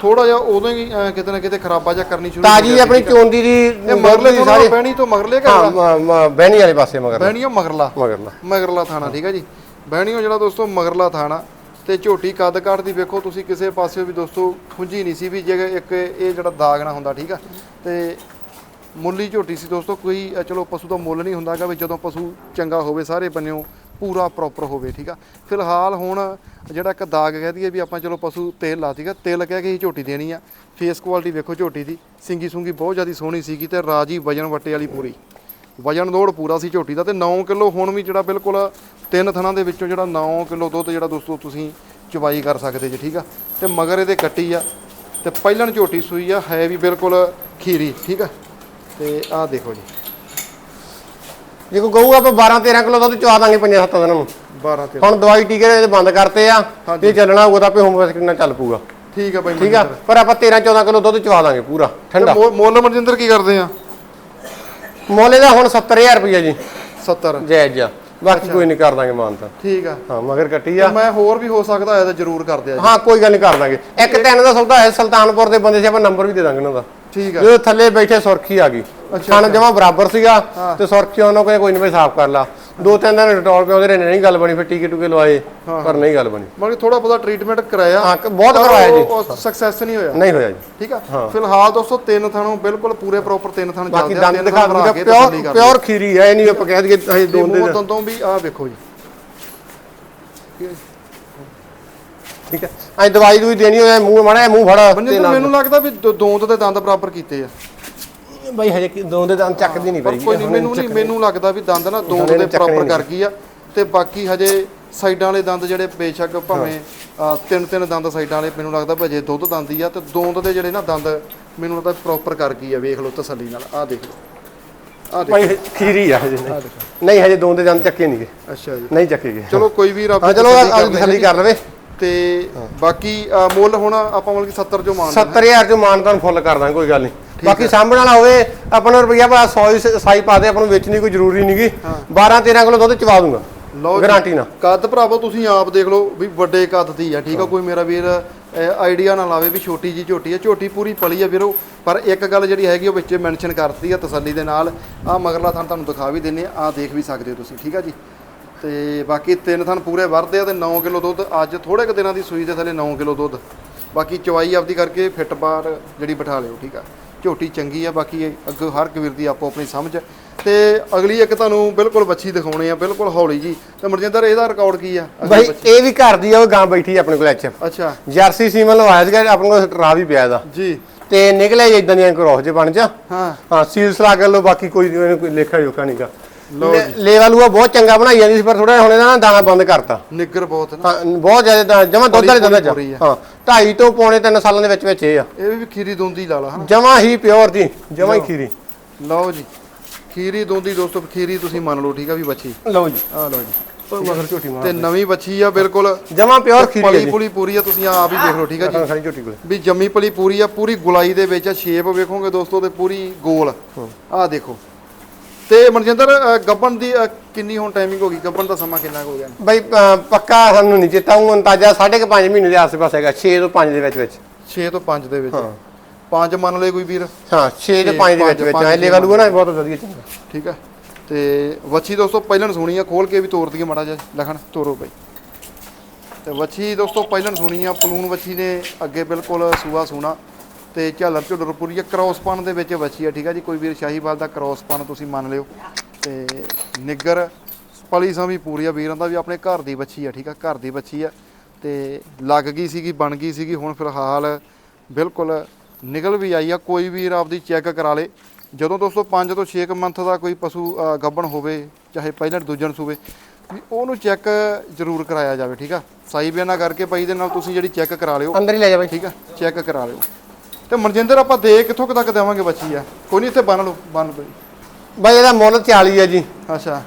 A: ਥੋੜਾ ਜਿਹਾ ਉਦੋਂ ਹੀ ਅਹ, ਕਿਤੇ ਨਾ ਕਿਤੇ ਖਰਾਬਾ ਜਿਹਾ ਕਰਨੀ ਸ਼ੁਰੂ ਹੋ
B: ਤਾਜੀ
A: ਗਿਆ
B: ਆਪਣੀ। ਚੋਂਦੀ ਦੀ
A: ਇਹ ਮਗਰਲੇ
B: ਦੀ
A: ਤੋਂ
B: ਸਾਰੀ
A: ਬਹਿਣੀ ਤੋਂ ਮਗਰਲੇ
B: ਹਾਂ ਬਹਿਣੀ ਵਾਲੇ ਪਾਸੇ ਮਗਰ
A: ਬਹਿਣੀਓ ਮਗਰਲਾ।
B: ਮਗਰਲਾ।
A: ਮਗਰਲਾ ਥਾਣਾ ਠੀਕ ਹੈ ਜੀ। ਬਹਿਣੀਓ ਜਿਹੜਾ ਦੋਸਤੋ ਮਗਰਲਾ ਥਾਣਾ। ਤੇ ਝੋਟੀ ਕੱਦ ਕਾਠ ਦੀ ਵੇਖੋ ਤੁਸੀਂ ਕਿਸੇ ਪਾਸਿਓ ਵੀ ਦੋਸਤੋ ਖੁੰਝੀ ਨਹੀਂ ਸੀ ਵੀ ਜੇ ਇੱਕ ਇਹ ਜਿਹੜਾ ਦਾਗ ਨਾ ਹੁੰਦਾ ਠੀਕ ਆ। ਤੇ ਮੁੱਲੀ ਝੋਟੀ ਸੀ ਦੋਸਤੋ ਕੋਈ ਅ, ਚਲੋ ਪਸ਼ੂ ਦਾ ਮੁੱਲ ਨਹੀਂ ਹੁੰਦਾਗਾ ਵੀ ਜਦੋਂ ਪਸ਼ੂ ਚੰਗਾ ਹੋਵੇ ਸਾਰੇ ਬੰਨਿਓ। ਪੂਰਾ ਪ੍ਰੋਪਰ ਹੋਵੇ, ਠੀਕ ਆ? ਫਿਲਹਾਲ ਹੁਣ ਜਿਹੜਾ ਇੱਕ ਦਾਗ ਕਹਿ ਦਈਏ ਵੀ ਆਪਾਂ ਚਲੋ ਪਸ਼ੂ ਤੇਲ ਲਾ ਸੀਗਾ ਤੇਲ ਕਹਿ ਕੇ ਹੀ ਝੋਟੀ ਦੇਣੀ ਆ। ਫੇਸ ਕੁਆਲਿਟੀ ਵੇਖੋ ਝੋਟੀ ਦੀ, ਸਿੰਗੀ ਸੁੰਗੀ ਬਹੁਤ ਜ਼ਿਆਦਾ ਸੋਹਣੀ ਸੀਗੀ ਤੇ ਰਾਜੀ ਵਜਨ ਵੱਟੇ ਵਾਲੀ ਪੂਰੀ। ਵਜਨ ਲੋੜ ਪੂਰਾ ਸੀ ਝੋਟੀ ਦਾ ਤੇ 9 ਕਿਲੋ ਹੁਣ ਵੀ ਜਿਹੜਾ ਬਿਲਕੁਲ ਤਿੰਨ ਥਣਾਂ ਦੇ ਵਿੱਚੋਂ ਜਿਹੜਾ 9 ਕਿਲੋ ਦੁੱਧ ਜਿਹੜਾ ਦੋਸਤੋ ਤੁਸੀਂ ਚਵਾਈ ਕਰ ਸਕਦੇ ਜੀ, ਠੀਕ ਆ? ਤੇ ਮਗਰ ਇਹਦੇ ਕੱਟੀ ਆ, ਤੇ ਪਹਿਲਣ ਝੋਟੀ ਸੂਈ ਆ, ਹੈ ਵੀ ਬਿਲਕੁਲ ਖੀਰੀ, ਠੀਕ ਆ? ਤੇ ਆਹ ਦੇਖੋ ਜੀ।
B: ਜੇ ਕੋਈ ਗਊ ਆਪਾਂ 12 13 ਕਿਲੋ ਦੁੱਧ ਚਵਾ ਦਾਂਗੇ 5 7 ਦਿਨਾਂ ਨੂੰ।
A: 12 ਤੇ
B: ਹੁਣ ਦਵਾਈ ਟੀਕੇ ਇਹਦੇ ਬੰਦ ਕਰਤੇ ਆ। ਇਹ ਚੱਲਣਾ ਹੋਊਗਾ ਤਾਂ ਆਪੇ ਹੋਮੋਪੈਥਿਕ ਨਾਲ ਚੱਲ ਪੂਗਾ
A: ਠੀਕ ਆ ਬਾਈ
B: ਠੀਕ ਆ? ਪਰ ਆਪਾਂ 13 14 ਕਿਲੋ ਦੁੱਧ ਚਵਾ ਦਾਂਗੇ ਪੂਰਾ ਠੰਡਾ।
A: ਮੁੱਲ ਮਨਜਿੰਦਰ ਕੀ ਕਰਦੇ ਆ?
B: ਮੋਲੇ ਦਾ ਹੁਣ 70000 ਰੁਪਈਆ ਜੀ।
A: 70
B: ਜਾਇਜ਼ ਆ। ਬਾਕੀ ਕੋਈ ਨਹੀਂ ਕਰ ਦਾਂਗੇ ਮਾਨਤਾ
A: ਠੀਕ ਆ।
B: ਹਾਂ ਮਗਰ ਕੱਟੀ ਆ।
A: ਮੈਂ ਹੋਰ ਵੀ ਹੋ ਸਕਦਾ ਹੈ ਤਾਂ ਜ਼ਰੂਰ ਕਰਦੇ ਆ ਜੀ।
B: ਹਾਂ ਕੋਈ ਗੱਲ ਨਹੀਂ ਕਰ ਦਾਂਗੇ। ਇੱਕ ਤਿੰਨ ਦਾ ਸੌਦਾ ਹੈ ਸੁਲਤਾਨਪੁਰ ਦੇ ਬੰਦੇ ਸੀ ਆਪਾਂ ਨੰਬਰ ਵੀ ਦੇ ਦਾਂਗੇ ਉਹਨਾਂ ਦਾ।
A: ਠੀਕ ਆ।
B: ਜਦੋਂ ਥੱਲੇ ਬੈਠੇ ਸੁਰਖੀ ਆ ਗਈ। ਖਾਣ ਜਮਾ ਬਰਾਬਰ ਸੀਗਾ ਤੇ ਸੁਰਖੀ ਉਹਨਾਂ ਕੋਲ ਕੋਈ ਨਹੀਂ ਬਈ ਸਾਫ਼ ਕਰ ਲਾ। ਦੋ ਤਿੰਨ ਦਿਨ ਡਟੋਲ ਪੇ ਉਹਦੇ ਨਹੀਂ ਗੱਲ ਬਣੀ ਫਿਰ ਟੀਕੇ ਟੂਕੇ ਲਵਾਏ ਪਰ ਨਹੀਂ ਗੱਲ ਬਣੀ।
A: ਮਤਲਬ ਥੋੜਾ ਬਹੁਤਾ ਟ੍ਰੀਟਮੈਂਟ ਕਰਾਇਆ
B: ਹਾਂ ਬਹੁਤ ਕਰਵਾਇਆ ਜੀ।
A: ਸਕਸੈਸ ਨਹੀਂ ਹੋਇਆ।
B: ਨਹੀਂ ਹੋਇਆ ਜੀ।
A: ਠੀਕ ਆ? ਫਿਲਹਾਲ ਦੋਸਤੋ ਤਿੰਨ ਥਾਣੋਂ ਬਿਲਕੁਲ ਪੂਰੇ ਪ੍ਰੋਪਰ ਤਿੰਨ ਥਾਣ
B: ਬਾਕੀ
A: ਚੱਲਦੇ ਆ
B: ਦੰਦ
A: ਤਿੰਨ
B: ਦਿਖਾ ਦੂੰਗਾ ਪਿਓਰ। ਪਿਓਰ ਖੀਰੀ ਇਹ ਨਹੀਂ ਆਪਾਂ ਕਹਿ ਦਈਏ
A: ਤੇ
B: ਦੋ ਦੇ
A: ਮੂੰਹ ਦੰਦੋਂ ਵੀ ਆਹ ਵੇਖੋ ਜੀ।
B: ਠੀਕ ਹੈ। ਐ ਦਵਾਈ ਦੂਈ ਦੇਣੀ ਹੋਇਆ ਮੂੰਹ ਮਾੜਾ ਮੂੰਹ ਫੜਾ
A: ਤਾਂ ਮੈਨੂੰ ਲੱਗਦਾ ਵੀ ਦੋਂਦ ਦੇ ਦੰਦ ਬਰਾਬਰ ਕੀਤੇ ਆ।
B: ਬਈ ਹਜੇ ਕਿ- ਦੋ ਦੇ ਦੰਦ ਚੱਕਦੀ ਨਹੀਂ
A: ਪਰ
B: ਪਈ।
A: ਕੋਈ ਨਹੀਂ ਮੈਨੂੰ ਨਹੀਂ ਮੈਨੂੰ ਲੱਗਦਾ ਵੀ ਦੰਦ ਨਾ ਦੇ ਬਰਾਬਰ
B: ਨਹੀਂ।
A: ਕਰ ਗਈ ਆ ਤੇ ਬਾਕੀ ਹਜੇ ਸਾਈਡਾਂ ਵਾਲੇ ਦੰਦ ਜਿਹੜੇ ਬੇਸ਼ੱਕ ਭਾਵੇਂ ਤਿੰਨ ਤਿੰਨ ਦੰਦ ਸਾਈਡਾਂ ਵਾਲੇ ਮੈਨੂੰ ਲੱਗਦਾ ਹਜੇ ਦੁੱਧ ਦੰਦ ਹੀ ਆ ਤੇ ਦੋਂਦ ਦੇ ਜਿਹੜੇ ਨਾ ਦੰਦ ਮੈਨੂੰ ਲੱਗਦਾ ਪ੍ਰੋਪਰ ਕਰ ਗਈ ਆ ਵੇਖ ਲਓ ਤਸੱਲੀ ਨਾਲ। ਆਹ ਦੇਖ ਲਓ। ਆਹ ਦੇਖ
B: ਖੀਰੀ ਆ ਹਜੇ। ਨਹੀਂ। ਨਹੀਂ ਹਜੇ ਦੋ ਦੇ ਦੰਦ ਚੱਕੇ ਨਹੀਂਗੇ
A: ਅੱਛਾ ਜੀ।
B: ਨਹੀਂ ਚੱਕੇ ਗਏ
A: ਚਲੋ ਕੋਈ ਵੀ ਰੱਬ
B: ਹਾਂ
A: ਦੀ
B: ਚਲੋ
A: ਤਸੱਲੀ
B: ਅੱਜ ਥੱਲੀ ਕਰ ਲਵੇ।
A: ਤੇ ਬਾਕੀ ਮੁੱਲ ਹੁਣ ਆਪਾਂ ਮਤਲਬ ਕਿ 70 ਜੋ ਮੰਨ
B: 70000 ਚ ਮਾਨ ਤੁਹਾਨੂੰ ਫੁੱਲ ਕਰ ਦਾਂਗੇ ਕੋਈ ਗੱਲ ਨਹੀਂ। ਬਾਕੀ ਸਾਂਭਣ ਵਾਲਾ ਹੋਵੇ ਆਪਣਾ ਰੁਪਈਆ ਭਲਾ 100 ਹੀ ਸ- ਸਾਈ ਪਾ ਦੇ ਆਪਾਂ ਨੂੰ ਵੇਚਣੀ ਕੋਈ ਜ਼ਰੂਰੀ ਨਹੀਂਗੀ 12 13 ਕਿਲੋ ਦੁੱਧ ਚਵਾ ਦੂੰਗਾ।
A: ਲਓ।
B: ਗਾਰੰਟੀ ਨਾਲ।
A: ਕੱਦ ਭਰਾਵੋ ਤੁਸੀਂ ਆਪ ਦੇਖ ਲਓ ਵੀ ਵੱਡੇ ਕੱਦ ਦੀ ਆ ਠੀਕ ਆ ਕੋਈ ਮੇਰਾ ਵੀਰ ਆਈਡੀਆ ਨਾ ਲਾਵੇ ਵੀ ਛੋਟੀ ਜੀ ਝੋਟੀ ਆ। ਝੋਟੀ ਪੂਰੀ ਪਲੀ ਆ ਵੀਰੋ ਪਰ ਇੱਕ ਗੱਲ ਜਿਹੜੀ ਹੈਗੀ ਉਹ ਵਿੱਚ ਮੈਂਸ਼ਨ ਕਰਤੀ ਆ ਤਸੱਲੀ ਦੇ ਨਾਲ। ਆ ਮਗਰਲਾ ਥਣ ਤੁਹਾਨੂੰ ਦਿਖਾ ਵੀ ਦਿੰਨੇ ਆ ਦੇਖ ਵੀ ਸਕਦੇ ਹੋ ਤੁਸੀਂ ਠੀਕ ਆ ਜੀ। ਤੇ ਬਾਕੀ ਤਿੰਨ ਥਣ ਪੂਰੇ ਵਰਦੇ ਆ ਤੇ 9 ਕਿਲੋ ਦੁੱਧ ਅੱਜ ਥੋੜੇ ਕੁ ਦਿਨਾਂ ਦੀ ਸੂਈ ਦੇ ਥੱਲੇ 9 ਕਿਲੋ ਦੁੱਧ। ਬਾਕੀ ਚਵਾਈ ਆਪਦੀ ਕਰਕੇ ਫਿੱਟ ਬਾਰ ਜਿਹੜੀ ਬਿਠਾ ਲਿਓ ਠੀਕ ਆ। ਝੋਟੀ ਚੰਗੀ ਆ ਬਾਕੀ ਅੱਗੇ ਹਰ ਇੱਕ ਵੀਰ ਦੀ ਆਪੋ ਆਪਣੀ ਸਮਝ ਤੇ ਅਗਲੀ ਇੱਕ ਤੁਹਾਨੂੰ ਬਿਲਕੁਲ ਬੱਚੀ ਦਿਖਾਉਣੀ ਆ ਬਿਲਕੁਲ ਹੌਲੀ ਜੀ। ਤੇ ਮਰਜਿੰਦਰ ਇਹਦਾ ਰਿਕਾਰਡ ਕੀ ਆ?
B: ਬਾਈ? ਇਹ ਵੀ ਘਰ ਦੀ ਆ ਉਹ ਗਾਂ ਬੈਠੀ ਆਪਣੇ ਕੋਲ ਐਚ
A: ਅੱਛਾ।
B: ਜਰਸੀ ਸੀਮਨ ਲਵਾਇਆ ਸੀਗਾ ਆਪਣੇ ਕੋਲ ਟਰਾ ਵੀ ਪਿਆ ਇਹਦਾ।
A: ਜੀ।
B: ਤੇ ਨਿਕਲਿਆ ਇਦਾਂ ਦੀਆਂ ਕਰੋਸ ਜੇ ਬਣ ਜਾ।
A: ਹਾਂ।
B: ਹਾਂ ਸੀਲ ਸਲਾ ਕਰ ਲਓ ਬਾਕੀ ਕੋਈ ਲੇਖਾ ਜੋਖਾ ਨਹੀਂਗਾ ਲੈ- ਲੇਵਾ ਲੂਆ ਬਹੁਤ ਚੰਗਾ ਬਣਾਈ ਜਾਂਦੀ ਸੀ ਪਰ ਥੋੜਾ ਹੁਣ ਇਹਦਾ ਨਾ ਦਾਣਾ ਬੰਦ ਕਰਤਾ।
A: ਨਿੱਗਰ ਬਹੁਤ ਨਾ।
B: ਹਾਂ ਬਹੁਤ ਜ਼ਿਆਦਾ ਜਮਾ ਦੁੱਧ ਵਾਲੇ ਦੰਦਾਂ ਚ।
A: ਆ।
B: ਹਾਂ ਢਾਈ ਤੋਂ ਪੌਣੇ 3 ਸਾਲਾਂ ਦੇ ਵਿੱਚ ਵਿੱਚ ਇਹ ਆ।
A: ਇਹ ਵੀ ਖੀਰੀ ਦੋਂਦੀ ਲਾ ਲਾ
B: ਜਮਾ ਹੀ ਪਿਓਰ ਜੀ ਜਮਾ ਹੀ ਖੀਰੀ।
A: ਲਓ ਜੀ ਖੀਰੀ ਦੋਂਦੀ ਦੋਸਤੋ ਖੀਰੀ ਤੁਸੀਂ ਮੰਨ ਲਓ ਠੀਕ ਆ ਵੀ ਬੱਚੀ?
B: ਲਓ ਜੀ।
A: ਆ ਲਓ ਜੀ।
B: ਪਰ ਮਗਰ ਝੋਟੀ ਮਾਰ
A: ਤੇ ਨਵੀਂ ਬੱਚੀ ਆ ਬਿਲਕੁਲ।
B: ਜਮਾ ਪਿਓਰ ਖੀਰੀ
A: ਪਲੀ ਪੁਲੀ ਪੂਰੀ ਆ ਤੁਸੀਂ ਆਪ ਹੀ ਦੇਖ ਲਓ ਠੀਕ ਆ ਜੀ।
B: ਸਾਰੀ ਝੋਟੀ ਕੋਲੇ।
A: ਵੀ ਜੰਮੀ ਪਲੀ ਪੂਰੀ ਆ ਪੂਰੀ ਗੁਲਾਈ ਦੇ ਵਿੱਚ ਸ਼ੇਪ ਵੇਖੋਗੇ ਦੋਸਤੋ ਤੇ ਪੂਰੀ ਗੋਲ। ਆਹ ਦੇਖੋ ਤੇ ਮਨਜਿੰਦਰ ਅ, ਗੱਬਣ ਦੀ ਅ, ਕਿੰਨੀ ਹੁਣ ਟਾਈਮਿੰਗ ਹੋ ਗਈ? ਗੱਬਣ ਦਾ ਸਮਾਂ ਕਿੰਨਾ ਕੁ ਹੋ ਗਿਆ?
B: ਬਈ ਪੱਕਾ ਸਾਨੂੰ ਨਹੀਂ ਚੇਤਾ। ਉਹ ਅੰਦਾਜ਼ਾ 5.5 ਮਹੀਨੇ ਦੇ ਆਸ-ਪਾਸ ਹੈਗਾ 6 ਤੋਂ 5 ਦੇ ਵਿੱਚ ਵਿੱਚ
A: 6 ਤੋਂ 5 ਦੇ ਵਿੱਚ?
B: ਹਾਂ।
A: 5 ਮੰਨ ਲਏ ਕੋਈ ਵੀਰ?
B: ਹਾਂ 6 ਤੋਂ 5 ਦੇ ਵਿੱਚ ਵਿੱਚ
A: ਪੰਜ,
B: ਐ ਲੇਵਾ ਲੂਆ ਨਾ ਬਹੁਤ ਵਧੀਆ ਚੰਗਾ।
A: ਠੀਕ ਆ। ਤੇ ਵੱਛੀ ਦੋਸਤੋ ਪਹਿਲਣ ਸੁਣੀ ਆ ਖੋਲ ਕੇ ਵੀ ਤੋਰ ਦਈਏ ਮਾੜਾ ਜਿਹਾ। ਲਖਣ ਤੋਰੋ ਬਈ। ਤੇ ਵੱਛੀ ਦੋਸਤੋ ਪਹਿਲਣ ਸੁਣੀ ਆ ਪਲੂਨ ਵੱਛੀ ਨੇ ਅੱਗੇ ਬਿਲਕੁਲ ਸੂਆ ਸੂਣਾ। ਤੇ ਝਾਲਰ ਝੁੱਲਰ ਪੂਰੀ ਆ। ਕ੍ਰੋਸਪਨ ਦੇ ਵਿੱਚ ਵੱਛੀ ਆ ਠੀਕ ਆ ਜੀ? ਕੋਈ ਵੀਰ ਸ਼ਾਹੀਵਾਲ ਦਾ ਕ੍ਰੋਸਪਨ ਤੁਸੀਂ ਮੰਨ ਲਿਓ। ਤੇ ਨਿੱਗਰ ਪਲੀ ਸਾਂ ਵੀ ਪੂਰੀ ਆ ਵੀਰਾਂ ਦਾ ਵੀ ਆਪਣੇ ਘਰ ਦੀ ਵੱਛੀ ਆ ਠੀਕ ਆ? ਘਰ ਦੀ ਵੱਛੀ ਆ। ਤੇ ਲੱਗ ਗਈ ਸੀਗੀ ਬਣ ਗਈ ਸੀਗੀ ਹੁਣ ਫਿਲਹਾਲ ਬਿਲਕੁਲ ਨਿਕਲ ਵੀ ਆਈ ਆ। ਕੋਈ ਵੀਰ ਆਪਦੀ ਚੈੱਕ ਕਰਾ ਲੇ। ਜਦੋਂ ਦੋਸਤੋ 5 ਤੋਂ 6 ਮੰਥ ਦਾ ਕੋਈ ਪਸ਼ੂ ਗੱਭਣ ਹੋਵੇ ਚਾਹੇ ਪਹਿਲਾਂ ਦੂਜਣ ਸੂਵੇ ਵੀ ਉਹਨੂੰ ਚੈੱਕ ਜ਼ਰੂਰ ਕਰਾਇਆ ਜਾਵੇ ਠੀਕ ਆ? ਸਾਈ ਬਿਆਨਾ ਕਰਕੇ ਪਈ ਦੇ ਨਾਲ ਤੁਸੀਂ ਜਿਹੜੀ ਚੈੱਕ ਕਰਾ ਲਿਓ।
B: ਅੰਦਰ ਹੀ ਲੈ ਜਾ ਬਈ।
A: ਠੀਕ ਆ? ਚੈੱਕ ਕਰਾ ਲਿਓ। ਤੇ ਮਨਜਿੰਦਰ ਆਪਾਂ ਦੇ ਕਿੱਥੋਂ ਕੁ ਤੱਕ ਦੇਵਾਂਗੇ ਬੱਚੀ ਆ। ਕੋਈ ਨਹੀਂ ਇੱਥੇ ਬੰਨ ਲਓ ਬੰਨ ਬਈ।
B: ਬਈ ਇਹਦਾ ਮੁੱਲ 40 ਹੈ ਜੀ।
A: ਅੱਛਾ।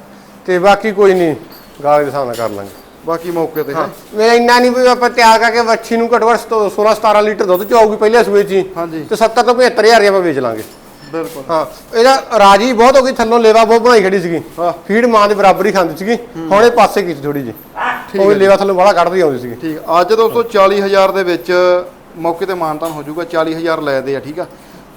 B: ਤੇ ਬਾਕੀ ਕੋਈ ਨਹੀਂ ਗਾਲੇ ਦੇ ਹਿਸਾਬ ਨਾਲ ਕਰ ਲਾਂਗੇ।
A: ਬਾਕੀ ਮੌਕੇ ਤੇ ਹੈ।
B: ਮੇਰਾ ਇੰਨਾ ਨਹੀਂ ਵੀ ਆਪਾਂ ਤਿਆਰ ਕਰਕੇ ਵੱਛੀ ਨੂੰ ਘੱਟੋ ਘੱਟ 16 17 ਲੀਟਰ ਦੁੱਧ ਚੋਊਗੀ ਪਹਿਲੇ ਸੂਏ 'ਚ ਹੀ।
A: ਹਾਂਜੀ।
B: ਤੇ 70 ਤੋਂ 75000 ਦੀ ਆਪਾਂ ਵੇਚ ਲਾਂਗੇ।
A: ਬਿਲਕੁਲ।
B: ਹਾਂ। ਇਹਦਾ ਰਾਜੀ ਬਹੁਤ ਹੋ ਗਈ ਥੱਲੋਂ ਲੇਵਾ ਬਹੁਤ ਬਣਾਈ ਖੜੀ ਸੀਗੀ।
A: ਹਾਂ।
B: ਫੀਡ ਮਾਂ ਦੇ ਬਰਾਬਰ ਹੀ ਖਾਂਦੀ ਸੀਗੀ। ਹੁਣ ਇਹ ਪਾਸੇ ਕੀਤੀ ਥੋੜੀ ਜੀ ਉਹ ਲੇਵਾ ਥੱਲੋਂ ਬੜਾ ਕੱਢਦੀ ਆਉਂਦੀ ਸੀਗੀ।
A: ਠੀਕ। ਅੱਜ ਦੋਸਤੋ 40000 ਦੇ ਵਿੱਚ ਮੌਕੇ ਤੇ ਮਾਨਤਾਨ ਹੋ ਜਾਊਗਾ 40000 ਲੈ ਦੇ ਆ ਠੀਕ ਆ?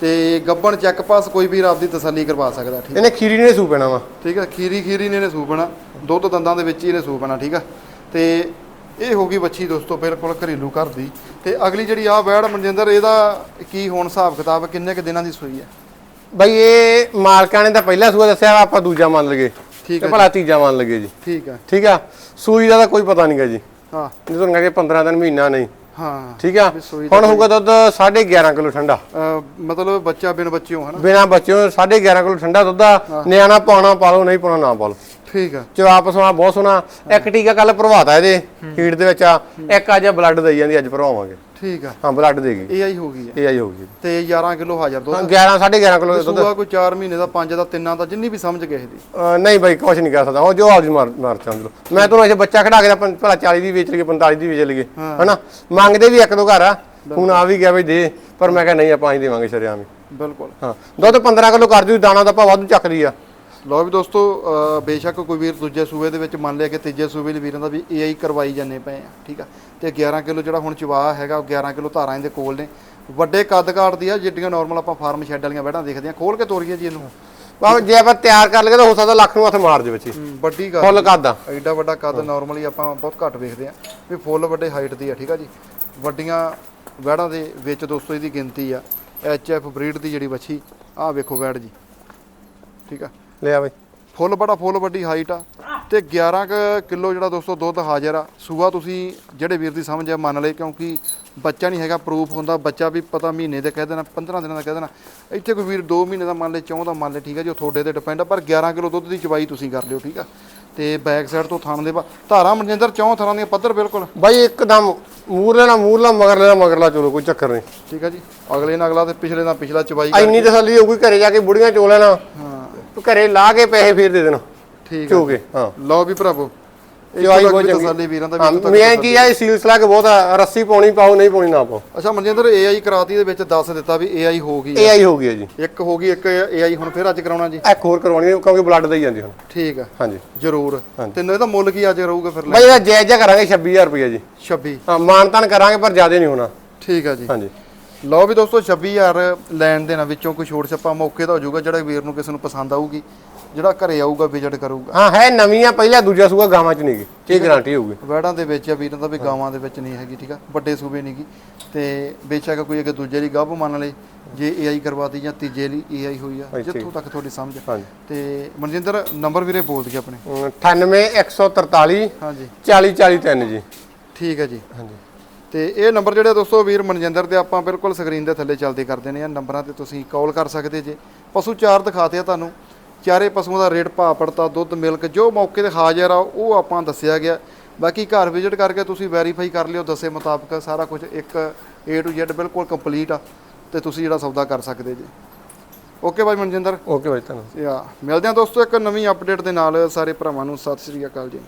A: ਤੇ ਗੱਬਣ ਚੈੱਕ ਪਾਸ ਕੋਈ ਵੀ ਆਪਦੀ ਤਸੱਲੀ ਕਰਵਾ ਸਕਦਾ ਠੀਕ
B: ਇਹਨੇ ਖੀਰੀ ਨੇ ਸੂ ਪੈਣਾ ਵਾ।
A: ਠੀਕ ਆ ਖੀਰੀ ਖੀਰੀ ਨੇ ਇਹਨੇ ਸੂਪਣਾ ਦੁੱਧ ਦੰਦਾਂ ਦੇ ਵਿੱਚ ਹੀ ਇਹਨੇ ਸੂਪਣਾ ਠੀਕ ਆ? ਤੇ ਇਹ ਹੋ ਗਈ ਬੱਚੀ ਦੋਸਤੋ ਬਿਲਕੁਲ ਘਰੇਲੂ ਘਰ ਦੀ। ਤੇ ਅਗਲੀ ਜਿਹੜੀ ਆ ਵੈੜ ਮਨਜਿੰਦਰ ਇਹਦਾ ਕੀ ਹੁਣ ਹਿਸਾਬ ਕਿਤਾਬ ਕਿੰਨੇ ਕੁ ਦਿਨਾਂ ਦੀ ਸੂਈ ਹੈ
B: ਬਈ ਇਹ ਮਾਲਕਾਂ ਨੇ ਤਾਂ ਪਹਿਲਾ ਸੂਆ ਦੱਸਿਆ ਆਪਾਂ ਦੂਜਾ ਮੰਨ ਲਗੇ
A: ਠੀਕ ਆ
B: ਭਲਾ ਤੀਜਾ ਮੰਨ ਲਗੇ ਜੀ।
A: ਠੀਕ ਆ।
B: ਠੀਕ ਆ ਸੂਈ ਦਾ ਤਾਂ ਕੋਈ ਪਤਾ ਨਹੀਂਗਾ ਜੀ।
A: ਹਾਂ।
B: ਜਦੋਂ ਕਹਿੰਗੇ 15 ਦਿਨ ਮਹੀਨਾ ਨਹੀਂ।
A: ਹਾਂ।
B: ਠੀਕ ਆ? ਹੁਣ ਹੋਊਗਾ ਦੁੱਧ 11.5 ਕਿਲੋ ਠੰਡਾ।
A: ਮਤਲਬ ਬੱਚਾ ਬਿਨ ਬੱਚਿਓ ਹਨਾ?
B: ਬਿਨਾ ਬੱਚਿਓ 11.5 ਕਿਲੋ ਠੰਡਾ ਦੁੱਧ ਆ। ਨਿਆਣਾ ਪਾਉਣਾ ਪਾ ਲਓ ਨਹੀਂ ਪਾਉਣਾ ਨਾ ਪਾ ਲਓ
A: ਠੀਕ ਆ।
B: ਜਵਾਬ ਸੋਣਾ ਬਹੁਤ ਸੋਹਣਾ ਇੱਕ ਟੀਕਾ ਕੱਲ ਭਰਵਾਤਾ ਇਹਦੇ। ਫੀਡ ਦੇ ਵਿੱਚ ਆ। ਇੱਕ ਅੱਜ ਬਲੱਡ ਦੇਈ ਜਾਂਦੀ ਅੱਜ ਭਰਵਾਵਾਂਗੇ।
A: ਠੀਕ ਆ।
B: ਹਾਂ ਬਲੱਡ ਦੇਗੀ
A: ਇਹ ਆਈ ਹੋ ਗਈ ਹੈ
B: ਇਹ ਆਈ ਹੋਊਗੀ
A: ਤੇ 11 ਕਿਲੋ ਹਾਜ਼ਰ ਦੁੱਧ
B: 11 11.5 ਕਿਲੋ ਦੁੱਧ।
A: ਸੂਆ ਕੋਈ 4 ਮਹੀਨੇ ਦਾ 5 ਦਾ 3 ਦਾ ਜਿੰਨੀ ਵੀ ਸਮਝ ਕਿਸੇ ਦੀ।
B: ਅਹ ਨਹੀਂ ਬਾਈ ਕੁਝ ਨਹੀਂ ਕਰ ਸਕਦਾ। ਉਹ ਜੋ ਆਪਦੀ ਮਾਰ ਮਾਰ ਚੰਦ ਲੋ ਮੈਂ ਤੁਹਾਨੂੰ ਇਹ ਬੱਚਾ ਖੜਾ ਕੇ ਤਾਂ ਭਲਾ 40 ਦੀ ਵੇਚ ਲਈਏ 45 ਦੀ ਵੇਚ ਲਈਏ। ਹਨਾ? ਮੰਗਦੇ ਵੀ ਇੱਕ ਦੋ ਘਰ ਆ। ਹੁਣ ਆ ਵੀ ਗਿਆ ਬਈ ਦੇ ਪਰ ਮੈਂ ਕਿਹਾ ਨਹੀਂ ਆਪਾਂ ਹੀ ਦੇਵਾਂਗੇ ਸ਼ਰਿਆਮ ਹੀ।
A: ਬਿਲਕੁਲ।
B: ਹਾਂ। ਦੁੱਧ 15 ਕਿਲੋ ਕਰ ਜੂ ਦਾਣਾ ਤਾਂ ਆਪਾਂ ਵਾਧੂ ਚੱਕਦੀ ਆ।
A: ਲਓ ਵੀ ਦੋਸਤੋ ਬੇਸ਼ੱਕ ਕੋਈ ਵੀਰ ਦੂਜੇ ਸੂਬੇ ਦੇ ਵਿੱਚ ਮੰਨ ਲਿਆ ਕਿ ਤੀਜੇ ਸੂਬੇ ਦੇ ਵੀਰਾਂ ਦਾ ਵੀ ਏਆਈ ਕਰਵਾਈ ਜਾਂਦੇ ਪਏ ਆ ਠੀਕ ਆ? ਤੇ 11 ਕਿਲੋ ਜਿਹੜਾ ਹੁਣ ਚਵਾ ਹੈਗਾ ਉਹ 11 ਕਿਲੋ ਧਾਰਾਂ ਇਹਦੇ ਕੋਲ ਨੇ। ਵੱਡੇ ਕੱਦ ਕਾਠ ਦੀ ਆ ਜਿੱਡੀਆਂ ਨਾਰਮਲ ਆਪਾਂ ਫਾਰਮ ਸ਼ੈੱਡ ਵਾਲੀਆਂ ਬੈਠਾਂ ਦੇਖਦੇ ਆ ਖੋਲ ਕੇ ਤੋਰੀਏ ਜੀ ਇਹਨੂੰ।
B: ਬਾਬਾ ਜੇ ਆਪਾਂ ਤਿਆਰ ਕਰ ਲਈਏ ਤਾਂ ਹੋ ਸਕਦਾ ਲੱਖ ਨੂੰ ਹੱਥ ਮਾਰ ਦੇ
A: ਹਮ, ਵੱਡੀ ਕੱਦ
B: ਫੁੱਲ ਕੱਦ ਆ।
A: ਐਡਾ ਵੱਡਾ ਕੱਦ ਨਾਰਮਲੀ ਆਪਾਂ ਬਹੁਤ ਘੱਟ ਵੇਖਦੇ ਆ ਵੀ ਫੁੱਲ ਵੱਡੇ ਹਾਈਟ ਦੀ ਆ ਠੀਕ ਆ ਜੀ? ਵੱਡੀਆਂ ਵੈੜਾਂ ਦੇ ਵਿੱਚ ਦੋਸਤੋ ਇਹਦੀ ਗਿਣਤੀ ਆ ਐਚਐਫ ਬਰੀਡ ਦੀ ਜਿਹੜੀ ਵੱਛੀ ਆਹ ਵੇਖੋ ਵੈੜ ਜੀ ਠੀਕ ਆ?
B: ਲੈ ਆ ਬਈ।
A: ਫੁੱਲ ਬੜਾ ਫੁੱਲ ਵੱਡੀ ਹਾਈਟ ਆ। ਤੇ 11 ਕੁ ਕਿਲੋ ਜਿਹੜਾ ਦੋਸਤੋ ਦੁੱਧ ਹਾਜ਼ਰ ਆ। ਸੂਆ ਤੁਸੀਂ ਜਿਹੜੇ ਵੀਰ ਦੀ ਸਮਝ ਆ ਮੰਨ ਲਏ ਕਿਉਂਕਿ ਬੱਚਾ ਨਹੀਂ ਹੈਗਾ ਪ੍ਰੂਫ ਹੁੰਦਾ। ਬੱਚਾ ਵੀ ਪਤਾ ਮਹੀਨੇ ਦੇ ਕਹਿ ਦੇਣਾ 15 ਦਿਨਾਂ ਦਾ ਕਹਿ ਦੇਣਾ। ਇੱਥੇ ਕੋਈ ਵੀਰ 2 ਮਹੀਨੇ ਦਾ ਮੰਨ ਲੇ 4 ਦਾ ਮੰਨ ਲੇ ਠੀਕ ਆ ਜੀ ਉਹ ਤੁਹਾਡੇ ਤੇ ਡਿਪੈਂਡ ਆ। ਪਰ 11 ਕਿਲੋ ਦੁੱਧ ਦੀ ਚਵਾਈ ਤੁਸੀਂ ਕਰ ਲਿਓ ਠੀਕ ਆ। ਤੇ ਬੈਕ ਸਾਈਡ ਤੋਂ ਥਣ ਦੇ ਬਾ ਧਾਰਾ ਮਨਜਿੰਦਰ ਚੌਂ ਥਾਂ ਦੀਆਂ ਪੱਧਰ ਬਿਲਕੁਲ।
B: ਬਾਈ ਇੱਕਦਮ ਮੂਰਲੇ ਨਾਲ ਮੂਰਲਾ ਮਗਰਲੇ ਨਾਲ ਮਗਰਲਾ ਚਲੋ ਕੋਈ ਚੱਕਰ ਨਹੀਂ।
A: ਠੀਕ ਆ ਜੀ। ਅਗਲੇ ਨਾਲ ਅਗਲਾ ਤੇ ਪਿਛਲੇ ਨਾਲ ਪਿਛਲਾ ਚਵਾਈ
B: ਇੰਨੀ ਤਸੱਲੀ ਹੋਊਗੀ ਘਰੇ ਜਾ ਕੇ ਬੁੜੀਆਂ ਚੋ ਲੈਣਾ। ਤੂੰ ਘਰੇ ਲਾ ਕੇ ਪੈਸੇ ਫੇਰ ਦੇ ਦੇਣਾ।
A: ਠੀਕ ਆ
B: ਚੋ ਕੇ ਹਾਂ।
A: ਲਓ ਵੀ ਭਰਾਵੋ
B: ਚਵਾਈ ਬਹੁਤ
A: ਤਸੱਲੀ
B: ਚੰਗੀ।
A: ਵੀਰਾਂ ਦਾ
B: ਹਾਂ
A: ਵੀ
B: ਮੇਨ ਚੀਜ਼ ਆ ਇਹ ਸੀਲ ਸਲਾ ਕੇ ਬਹੁਤ ਆ ਰੱਸੀ ਪਾਉਣੀ ਪਾਓ ਨਹੀਂ ਪਾਉਣੀ ਨਾ ਪਾਓ।
A: ਅੱਛਾ ਮਨਜਿੰਦਰ ਏਆਈ ਕਰਾਤੀ ਦੇ ਵਿੱਚ ਦੱਸ ਦਿੱਤਾ ਵੀ ਏਆਈ ਹੋ ਗਈ ਆ।
B: ਏਆਈ ਹੋ ਗਿਆ ਜੀ।
A: ਇੱਕ ਹੋ ਗਈ ਇੱਕ ਏਆਈ ਹੁਣ ਫਿਰ ਅੱਜ ਕਰਾਉਣਾ ਜੀ।
B: ਇੱਕ ਹੋਰ ਕਰਵਾਉਣੀ ਹੈ, ਕਿਉਂਕਿ ਬਲੱਡ ਦੇਈ ਜਾਂਦੀ ਹੁਣ।
A: ਠੀਕ ਆ।
B: ਹਾਂਜੀ।
A: ਜ਼ਰੂਰ। ਤੈਨੂੰ ਇਹਦਾ ਮੁੱਲ ਕੀ ਅੱਜ ਰਹੂਗਾ ਫਿਰ ਲੈ?
B: ਬਾਈ ਇਹਦਾ ਜਾਇਜ਼ ਕਰਾਂਗੇ 26000 ਰੁਪਏ ਜੀ।
A: 26
B: ਹਾਂ ਮਾਨਤਾਨ ਕਰਾਂਗੇ ਪਰ ਜ਼ਿਆਦਾ ਨਹੀਂ ਹੋਣਾ।
A: ਠੀਕ ਆ ਜੀ।
B: ਹਾਂਜੀ।
A: ਲਓ ਵੀ ਦੋਸਤੋ 26000 ਲੈਣ ਦੇਣਾ ਵਿੱਚੋਂ ਕੋਈ ਛੋੜ ਛੱਪਾ ਮੌਕੇ ਦਾ ਹੋ ਜਾਊਗਾ ਜਿਹੜਾ ਵੀਰ ਨੂੰ ਕਿਸੇ ਨੂੰ ਪਸੰਦ ਆਊਗੀ ਜਿਹੜਾ ਘਰੇ ਆਊਗਾ ਵਿਜ਼ਿਟ ਕਰੂਗਾ।
B: ਹਾਂ ਹੈ ਨਵੀਂ ਆ ਪਹਿਲਾ ਦੂਜਾ ਸੂਆ ਗਾਵਾਂ ਚ ਨਹੀਂਗੀ ਇਹ ਗਾਰੰਟੀ ਹੋਊਗੀ।
A: ਵੈੜਾਂ ਦੇ ਵਿੱਚ ਆ ਵੀਰਾਂ ਦਾ ਵੀ ਗਾਵਾਂ ਦੇ ਵਿੱਚ ਨਹੀਂ ਹੈਗੀ ਠੀਕ ਆ? ਵੱਡੇ ਸੂਬੇ ਨਹੀਂਗੀ ਤੇ ਬੇਸ਼ੱਕ ਕੋਈ ਅਗੇ ਦੂਜੇ ਲਈ ਗੱਭ ਮੰਨ ਲਏ ਜੇ ਏਆਈ ਕਰਵਾਤੀ ਜਾਂ ਤੀਜੇ ਲਈ ਏਆਈ ਹੋਈ ਆ। ਜਿੱਥੋਂ ਤੱਕ ਤੁਹਾਡੀ ਸਮਝ ਤੇ ਮਨਜਿੰਦਰ ਨੰਬਰ ਵੀਰੇ ਬੋਲ ਦਈਏ ਆਪਣੇ।
B: 98 143
A: ਹਾਂਜੀ।
B: 40 43 ਜੀ।
A: ਠੀਕ ਹੈ ਜੀ।
B: ਹਾਂਜੀ।
A: ਤੇ ਇਹ ਨੰਬਰ ਜਿਹੜੇ ਦੋਸਤੋ ਵੀਰ ਮਨਜਿੰਦਰ ਦੇ ਆਪਾਂ ਬਿਲਕੁਲ ਸਕਰੀਨ ਦੇ ਥੱਲੇ ਚੱਲਦੇ ਕਰਦੇ ਨੇ ਇਹ ਨੰਬਰਾਂ ਤੇ ਤੁਸੀਂ ਕਾਲ ਕਰ ਸਕਦੇ ਜੇ। ਪਸ਼ੂ ਚਾਰ ਦਿਖਾਤੇ ਆ ਤੁਹਾਨੂੰ। ਚਾਰੇ ਪਸ਼ੂਆਂ ਦਾ ਰੇਟ ਭਾਅ ਪੜਤਾ ਦੁੱਧ ਮਿਲਕ ਜੋ ਮੌਕੇ ਤੇ ਹਾਜ਼ਰ ਆ ਉਹ ਆਪਾਂ ਦੱਸਿਆ ਗਿਆ। ਬਾਕੀ ਘਰ ਵਿਜ਼ਿਟ ਕਰਕੇ ਤੁਸੀਂ ਵੈਰੀਫਾਈ ਕਰ ਲਿਓ ਦੱਸੇ ਮੁਤਾਬਕ ਸਾਰਾ ਕੁਝ ਇੱਕ A to Z ਬਿਲਕੁਲ ਕੰਪਲੀਟ ਆ ਤੇ ਤੁਸੀਂ ਜਿਹੜਾ ਸੌਦਾ ਕਰ ਸਕਦੇ ਜੀ। ਓਕੇ ਬਾਈ ਮਨਜਿੰਦਰ?
B: ਓਕੇ ਬਾਈ ਧੰਨਵਾਦ।
A: ਯਾ ਮਿਲਦੇ ਹਾਂ ਦੋਸਤੋ ਇੱਕ ਨਵੀਂ ਅਪਡੇਟ ਦੇ ਨਾਲ। ਸਾਰੇ ਭਰਾਵਾਂ ਨੂੰ ਸਤਿ ਸ੍ਰੀ ਅਕਾਲ ਜੀ।